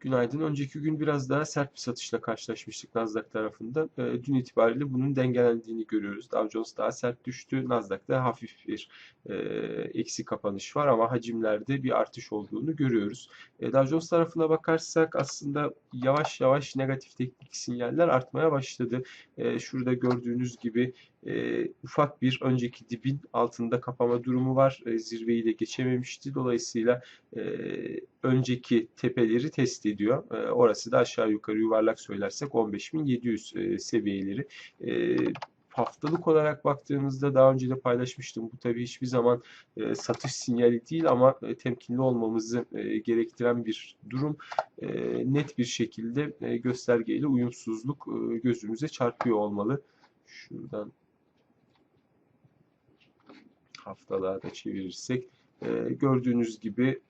Günaydın. Önceki gün biraz daha sert bir satışla karşılaşmıştık Nasdaq tarafında. E, dün itibariyle bunun dengelendiğini görüyoruz. Dow Jones daha sert düştü. Nasdaq'ta hafif bir e, eksi kapanış var ama hacimlerde bir artış olduğunu görüyoruz. E, Dow Jones tarafına bakarsak aslında yavaş yavaş negatif teknik sinyaller artmaya başladı. E, şurada gördüğünüz gibi e, ufak bir önceki dibin altında kapama durumu var. E, zirveyi de geçememişti. Dolayısıyla e, önceki tepeleri test ediyor. E, orası da aşağı yukarı yuvarlak söylersek 15.700 e, seviyeleri. E, haftalık olarak baktığımızda daha önce de paylaşmıştım. Bu tabii hiçbir zaman e, satış sinyali değil ama e, temkinli olmamızı e, gerektiren bir durum. E, net bir şekilde e, göstergeyle uyumsuzluk e, gözümüze çarpıyor olmalı. Şuradan haftalığa da çevirirsek e, gördüğünüz gibi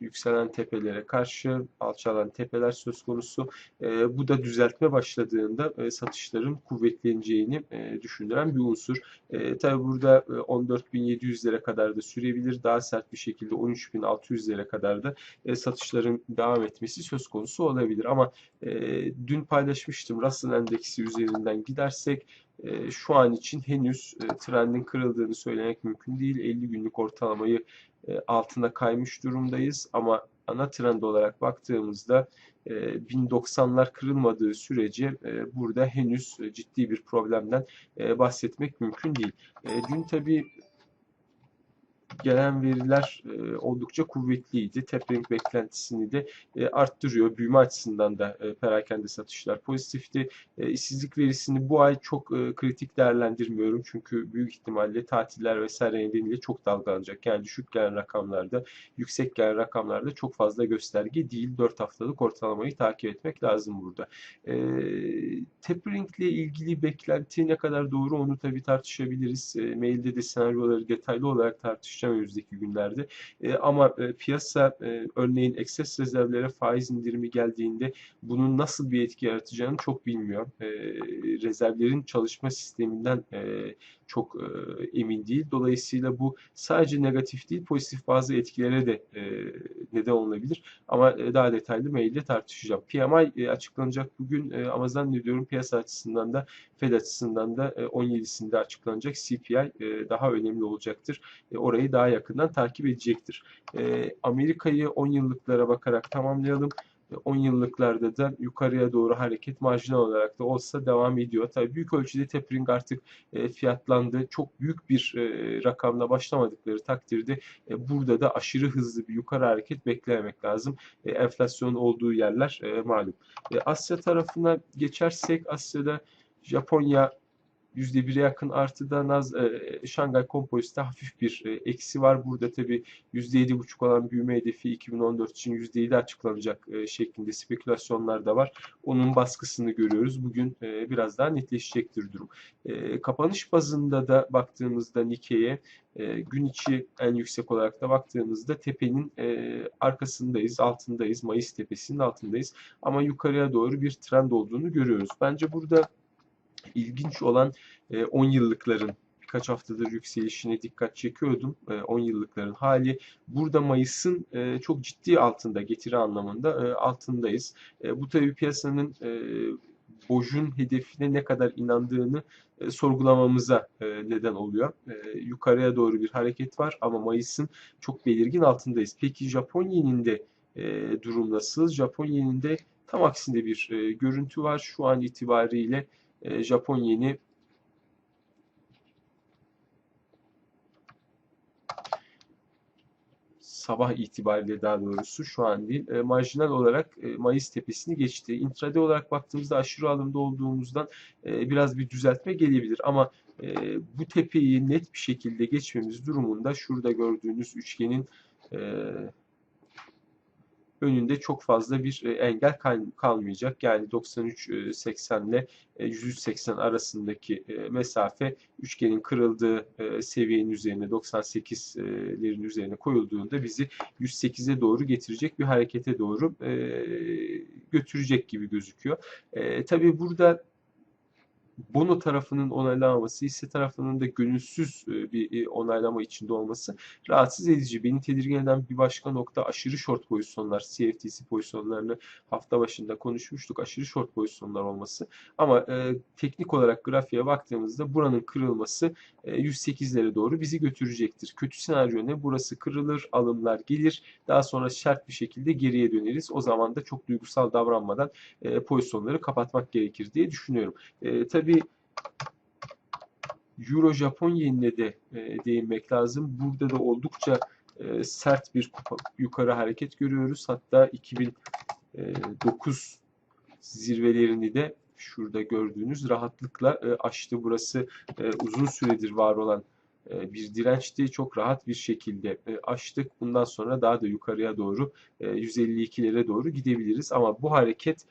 yükselen tepelere karşı alçalan tepeler söz konusu. E, bu da düzeltme başladığında e, satışların kuvvetleneceğini e, düşündüren bir unsur. E, tabi burada e, 14.700'lere kadar da sürebilir. Daha sert bir şekilde 13.600'lere kadar da e, satışların devam etmesi söz konusu olabilir. Ama e, dün paylaşmıştım Russell Endeksi üzerinden gidersek e, şu an için henüz e, trendin kırıldığını söylemek mümkün değil. 50 günlük ortalamayı e, altına kaymış durumdayız ama ana trend olarak baktığımızda 1090'lar kırılmadığı sürece burada henüz ciddi bir problemden bahsetmek mümkün değil. Dün tabi gelen veriler e, oldukça kuvvetliydi. Tapering beklentisini de e, arttırıyor. Büyüme açısından da e, perakende satışlar pozitifti. E, işsizlik verisini bu ay çok kritik değerlendirmiyorum. Çünkü büyük ihtimalle tatiller vesaire nedeniyle çok dalgalanacak. Yani düşük gelen rakamlarda, yüksek gelen rakamlarda çok fazla gösterge değil. 4 haftalık ortalamayı takip etmek lazım burada. E, tapering ile ilgili beklenti ne kadar doğru onu tabii tartışabiliriz. Mailde de senaryoları detaylı olarak tartışacağız tartışacağım önümüzdeki günlerde. E, ama e, piyasa e, örneğin ekses rezervlere faiz indirimi geldiğinde bunun nasıl bir etki yaratacağını çok bilmiyor. E, rezervlerin çalışma sisteminden e, çok e, emin değil. Dolayısıyla bu sadece negatif değil pozitif bazı etkilere de e, neden olabilir. Ama e, daha detaylı mailde tartışacağım. PMI e, açıklanacak bugün e, ama zannediyorum piyasa açısından da Fed açısından da e, 17'sinde açıklanacak CPI e, daha önemli olacaktır. E, orayı daha yakından takip edecektir. E, Amerika'yı 10 yıllıklara bakarak tamamlayalım. 10 yıllıklarda da yukarıya doğru hareket marjinal olarak da olsa devam ediyor. Tabii büyük ölçüde tapering artık e, fiyatlandı. Çok büyük bir e, rakamla başlamadıkları takdirde e, burada da aşırı hızlı bir yukarı hareket beklememek lazım. Enflasyon olduğu yerler malum. Asya tarafına geçersek Asya'da Japonya %1'e yakın artıda Naz, e, Şangay Kompozit'te hafif bir e, eksi var. Burada tabi %7,5 olan büyüme hedefi 2014 için %7 açıklanacak e, şeklinde spekülasyonlar da var. Onun baskısını görüyoruz. Bugün e, biraz daha netleşecektir durum. E, kapanış bazında da baktığımızda Nikkei'ye e, gün içi en yüksek olarak da baktığımızda tepenin e, arkasındayız, altındayız. Mayıs tepesinin altındayız. Ama yukarıya doğru bir trend olduğunu görüyoruz. Bence burada ilginç olan 10 e, yıllıkların birkaç haftadır yükselişine dikkat çekiyordum. 10 e, yıllıkların hali. Burada Mayıs'ın e, çok ciddi altında, getiri anlamında altındayız. Bu tabii piyasanın Boj'un hedefine ne kadar inandığını sorgulamamıza neden oluyor. Yukarıya doğru bir hareket var ama Mayıs'ın çok belirgin altındayız. Peki Japon yeninde durum nasıl? Japon yeninde tam aksinde bir görüntü var. Şu an itibariyle e, Japon yeni sabah itibariyle daha doğrusu şu an değil e, marjinal olarak e, Mayıs tepesini geçti. Intraday olarak baktığımızda aşırı alımda olduğumuzdan e, biraz bir düzeltme gelebilir ama e, bu tepeyi net bir şekilde geçmemiz durumunda şurada gördüğünüz üçgenin e, önünde çok fazla bir e, engel kalmayacak. Yani 93-80 e, ile 180 e, arasındaki mesafe üçgenin kırıldığı seviyenin üzerine 98'lerin üzerine koyulduğunda bizi 108'e doğru getirecek bir harekete doğru götürecek gibi gözüküyor. Tabii burada bono tarafının onaylamaması, hisse tarafının da gönülsüz e, bir e, onaylama içinde olması rahatsız edici. Beni tedirgin eden bir başka nokta aşırı short pozisyonlar. CFTC pozisyonlarını hafta başında konuşmuştuk. Aşırı short pozisyonlar olması. Ama e, teknik olarak grafiğe baktığımızda buranın kırılması e, 108'lere doğru bizi götürecektir. Kötü senaryo ne? Burası kırılır, alımlar gelir. Daha sonra sert bir şekilde geriye döneriz. O zaman da çok duygusal davranmadan e, pozisyonları kapatmak gerekir diye düşünüyorum. E, tabii Euro Japon yenine de e, değinmek lazım. Burada da oldukça e, sert bir yukarı hareket görüyoruz. Hatta 2009 zirvelerini de şurada gördüğünüz rahatlıkla e, aştı. Burası e, uzun süredir var olan e, bir dirençti. Çok rahat bir şekilde e, aştık. Bundan sonra daha da yukarıya doğru 152'lere e, doğru gidebiliriz. Ama bu hareket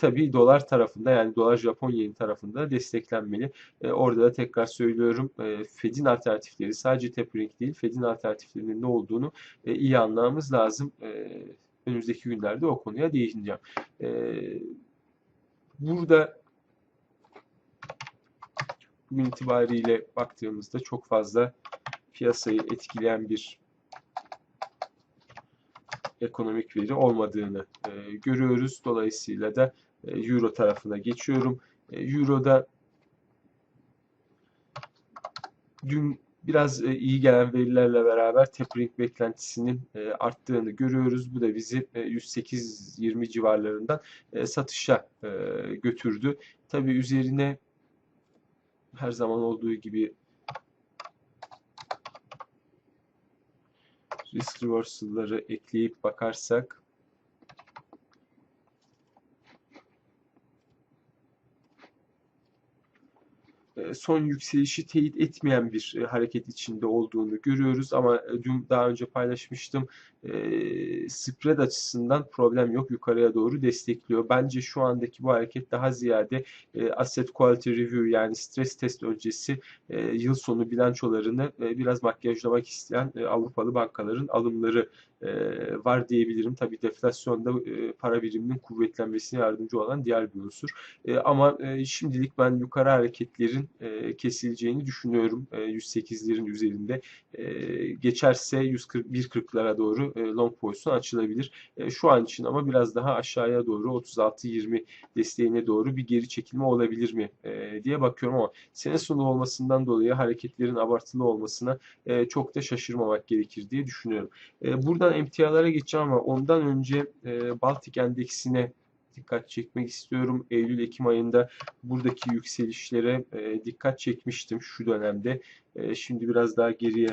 tabii dolar tarafında yani dolar Japon yeni tarafında desteklenmeli. Orada da tekrar söylüyorum Fed'in alternatifleri sadece tapering değil Fed'in alternatiflerinin ne olduğunu iyi anlamamız lazım. Önümüzdeki günlerde o konuya değineceğim. Burada bugün itibariyle baktığımızda çok fazla piyasayı etkileyen bir ekonomik veri olmadığını e, görüyoruz. Dolayısıyla da e, Euro tarafına geçiyorum. E, Euro'da dün biraz e, iyi gelen verilerle beraber tapering beklentisinin e, arttığını görüyoruz. Bu da bizi e, 108-20 civarlarından e, satışa e, götürdü. Tabi üzerine her zaman olduğu gibi risk reversal'ları ekleyip bakarsak son yükselişi teyit etmeyen bir e, hareket içinde olduğunu görüyoruz ama e, dün daha önce paylaşmıştım spread açısından problem yok yukarıya doğru destekliyor. Bence şu andaki bu hareket daha ziyade asset quality review yani stres test öncesi yıl sonu bilançolarını biraz makyajlamak isteyen Avrupalı bankaların alımları var diyebilirim. Tabi deflasyonda para biriminin kuvvetlenmesine yardımcı olan diğer bir unsur. ama şimdilik ben yukarı hareketlerin kesileceğini düşünüyorum. 108'lerin üzerinde. geçerse 141-40'lara doğru long pozisyon açılabilir. şu an için ama biraz daha aşağıya doğru 36-20 desteğine doğru bir geri çekilme olabilir mi diye bakıyorum ama sene sonu olmasından dolayı hareketlerin abartılı olmasına çok da şaşırmamak gerekir diye düşünüyorum. buradan Birazdan emtialara geçeceğim ama ondan önce e, Baltik Endeksine dikkat çekmek istiyorum. Eylül-Ekim ayında buradaki yükselişlere e, dikkat çekmiştim şu dönemde. E, şimdi biraz daha geriye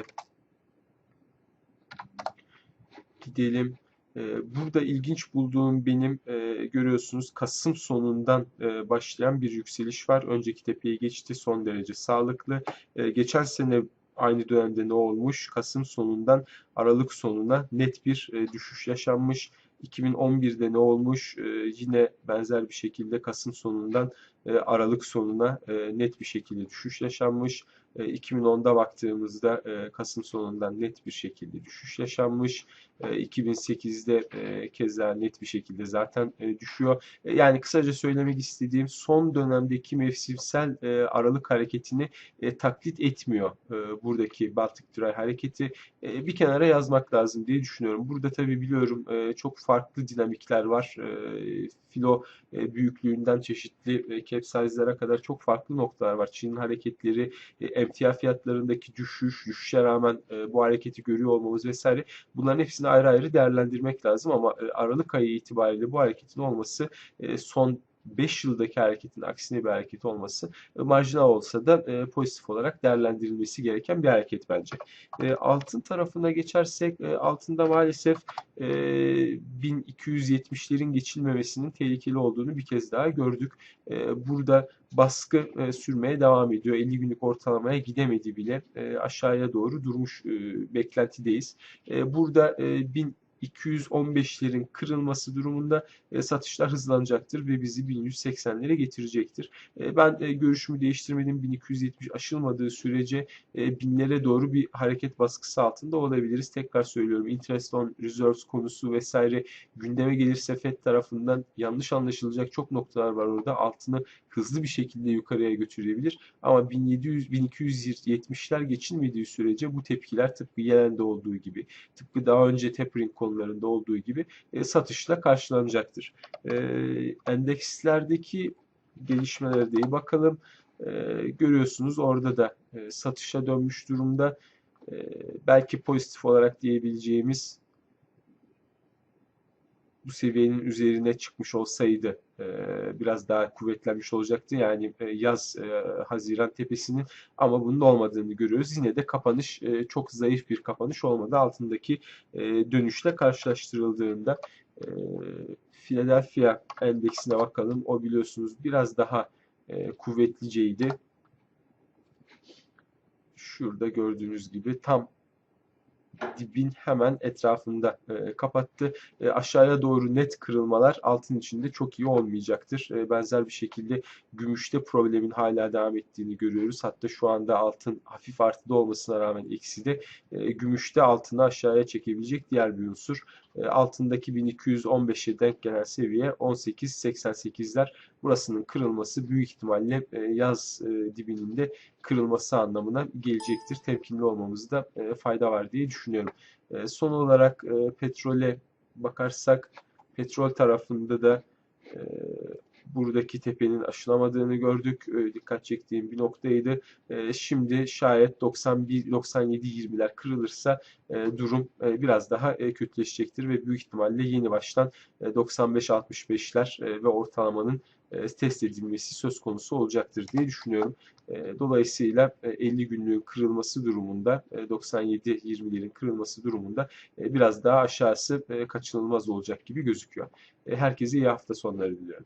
gidelim. E, burada ilginç bulduğum benim e, görüyorsunuz Kasım sonundan e, başlayan bir yükseliş var. Önceki tepeyi geçti son derece sağlıklı. Geçen sene aynı dönemde ne olmuş? Kasım sonundan Aralık sonuna net bir e, düşüş yaşanmış. 2011'de ne olmuş? E, yine benzer bir şekilde Kasım sonundan Aralık sonuna e, net bir şekilde düşüş yaşanmış. 2010'da e, baktığımızda Kasım sonundan net bir şekilde düşüş yaşanmış. 2008'de keza net bir şekilde zaten düşüyor. Yani kısaca söylemek istediğim son dönemdeki mevsimsel Aralık hareketini taklit etmiyor buradaki Baltic Dry hareketi. Bir kenara yazmak lazım diye düşünüyorum. Burada tabii biliyorum çok farklı dinamikler var. Filo büyüklüğünden çeşitli cap size'lara kadar çok farklı noktalar var. Çin'in hareketleri, e, emtia fiyatlarındaki düşüş, düşüşe rağmen e, bu hareketi görüyor olmamız vesaire bunların hepsini ayrı ayrı değerlendirmek lazım ama e, Aralık ayı itibariyle bu hareketin olması son 5 yıldaki hareketin aksine bir hareket olması e, marjinal olsa da e, pozitif olarak değerlendirilmesi gereken bir hareket bence. E, altın tarafına geçersek altında maalesef e, 1270'lerin geçilmemesinin tehlikeli olduğunu bir kez daha gördük. Burada baskı sürmeye devam ediyor. 50 günlük ortalamaya gidemedi bile. Aşağıya doğru durmuş e, beklentideyiz. Burada e, 1000 1215'lerin kırılması durumunda e, satışlar hızlanacaktır ve bizi 1180'lere getirecektir. E, ben e, görüşümü değiştirmedim. 1270 aşılmadığı sürece binlere doğru bir hareket baskısı altında olabiliriz. Tekrar söylüyorum interest on reserves konusu vesaire gündeme gelirse FED tarafından yanlış anlaşılacak çok noktalar var orada. Altını hızlı bir şekilde yukarıya götürebilir. Ama 1700 1270'ler geçilmediği sürece bu tepkiler tıpkı Yelen'de olduğu gibi, tıpkı daha önce tapering konularında olduğu gibi e, satışla karşılanacaktır. E, endekslerdeki gelişmelere de iyi bakalım. E, görüyorsunuz orada da e, satışa dönmüş durumda. E, belki pozitif olarak diyebileceğimiz bu seviyenin üzerine çıkmış olsaydı biraz daha kuvvetlenmiş olacaktı. Yani e, yaz e, Haziran tepesinin ama bunun olmadığını görüyoruz. Yine de kapanış e, çok zayıf bir kapanış olmadı. Altındaki e, dönüşle karşılaştırıldığında e, Philadelphia endeksine bakalım. O biliyorsunuz biraz daha e, kuvvetliceydi. Şurada gördüğünüz gibi tam dibin hemen etrafında e, kapattı. E, aşağıya doğru net kırılmalar altın içinde çok iyi olmayacaktır. E, benzer bir şekilde gümüşte problemin hala devam ettiğini görüyoruz. Hatta şu anda altın hafif artıda olmasına rağmen eksi de e, gümüşte altını aşağıya çekebilecek diğer bir unsur. E, altındaki 1215'e denk gelen seviye 18.88'ler. Burasının kırılması büyük ihtimalle e, yaz e, dibinin de kırılması anlamına gelecektir. Temkinli olmamızda fayda var diye düşünüyorum. Son olarak petrole bakarsak petrol tarafında da buradaki tepenin aşılamadığını gördük. E, dikkat çektiğim bir noktaydı. E, şimdi şayet 91 97 20'ler kırılırsa e, durum e, biraz daha e, kötüleşecektir ve büyük ihtimalle yeni baştan e, 95 65'ler e, ve ortalamanın e, test edilmesi söz konusu olacaktır diye düşünüyorum. E, dolayısıyla 50 e, günlüğün kırılması durumunda 97-20'lerin kırılması durumunda biraz daha aşağısı kaçınılmaz olacak gibi gözüküyor. Herkese iyi hafta sonları diliyorum.